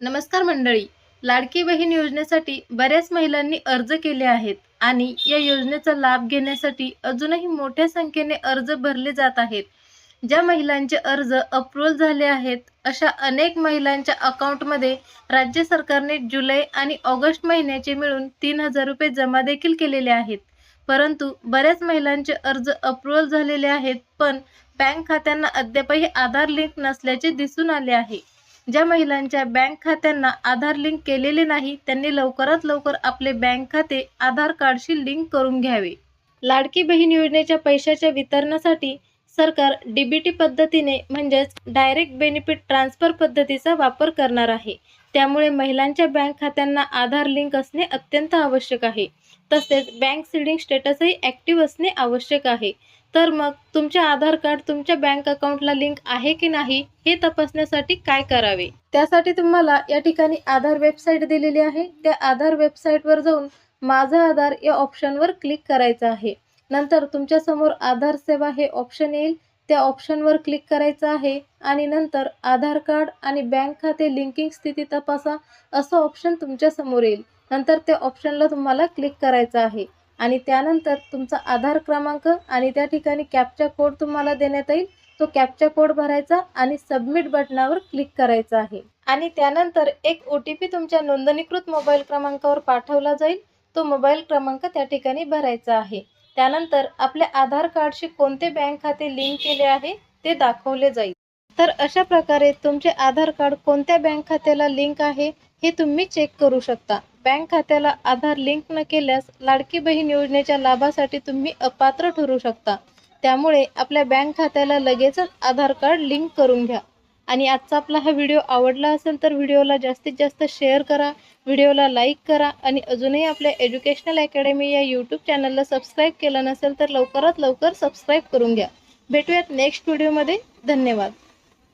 नमस्कार मंडळी. लाडकी बहीण योजनेसाठी बऱ्याच महिलांनी अर्ज केले आहेत आणि या योजनेचा लाभ घेण्यासाठी अजूनही मोठ्या संख्येने अर्ज भरले जात आहेत. ज्या महिलांचे अर्ज अप्रूव्हल झाले आहेत अशा अनेक महिलांच्या अकाउंटमध्ये राज्य सरकारने जुलै आणि ऑगस्ट महिन्याचे मिळून तीन हजार रुपये जमा देखील केलेले आहेत. परंतु बऱ्याच महिलांचे अर्ज अप्रूव्हल झालेले आहेत पण बँक खात्यांना अद्यापही आधार लिंक नसल्याचे दिसून आले आहे. ज्या महिलांच्या बँक खात्यांना आधार लिंक केलेले नाही त्यांनी लवकरात लवकर आपले बँक खाते आधार कार्डशी लिंक करून घ्यावे. लाडकी बहीण योजनेच्या पैशाच्या वितरणासाठी सरकार डीबीटी पद्धतीने म्हणजेच डायरेक्ट बेनिफिट ट्रान्सफर पद्धतीचा वापर करणार आहे. त्यामुळे महिलांच्या बँक खात्यांना आधार लिंक असणे अत्यंत आवश्यक आहे. तसेच बँक सिडिंग स्टेटसही ॲक्टिव्ह असणे आवश्यक आहे. तर मग तुमचे आधार कार्ड तुमच्या बँक अकाउंटला लिंक आहे की नाही हे तपासण्यासाठी काय करावे? त्यासाठी तुम्हाला या ठिकाणी आधार वेबसाईट दिलेली आहे. त्या आधार वेबसाईटवर जाऊन माझा आधार या ऑप्शनवर क्लिक करायचं आहे. नंतर तुमच्यासमोर आधार सेवा हे ऑप्शन येईल. त्या ऑप्शनवर क्लिक करायचं आहे आणि नंतर आधार कार्ड आणि बँक खाते लिंकिंग स्थिती तपासा असं ऑप्शन तुमच्यासमोर येईल. नंतर त्या ऑप्शनला तुम्हाला क्लिक करायचं आहे आणि त्यानंतर तुमचा आधार क्रमांक आणि त्या ठिकाणी कॅपचा कोड तुम्हाला देण्यात येईल. तो कॅपचा कोड भरायचा आणि सबमिट बटनावर क्लिक करायचा आहे. आणि त्यानंतर एक ओ टी पी तुमच्या नोंदणीकृत मोबाईल क्रमांकावर पाठवला जाईल. तो मोबाईल क्रमांक त्या ठिकाणी भरायचा आहे. त्यानंतर आपल्या आधार कार्डशी कोणते बँक खाते लिंक केले आहे ते दाखवले जाईल. तर अशा प्रकारे तुमचे आधार कार्ड कोणत्या बँक खात्याला लिंक आहे हे तुम्ही चेक करू शकता. बँक खात्याला आधार लिंक न केल्यास लाडकी बहीण योजनेच्या लाभासाठी तुम्ही अपात्र ठरू शकता. त्यामुळे आपल्या बँक खात्याला लगेचच आधार कार्ड लिंक करून घ्या. आणि आजचा आपला हा व्हिडिओ आवडला असेल तर व्हिडिओला जास्तीत जास्त शेअर करा व्हिडिओला लाईक करा आणि अजूनही आपल्या एज्युकेशनल अकॅडमी या यूट्यूब चॅनलला सबस्क्राईब केलं नसेल तर लवकरात लवकर सबस्क्राईब करून घ्या. भेटूयात नेक्स्ट व्हिडिओमध्ये धन्यवाद.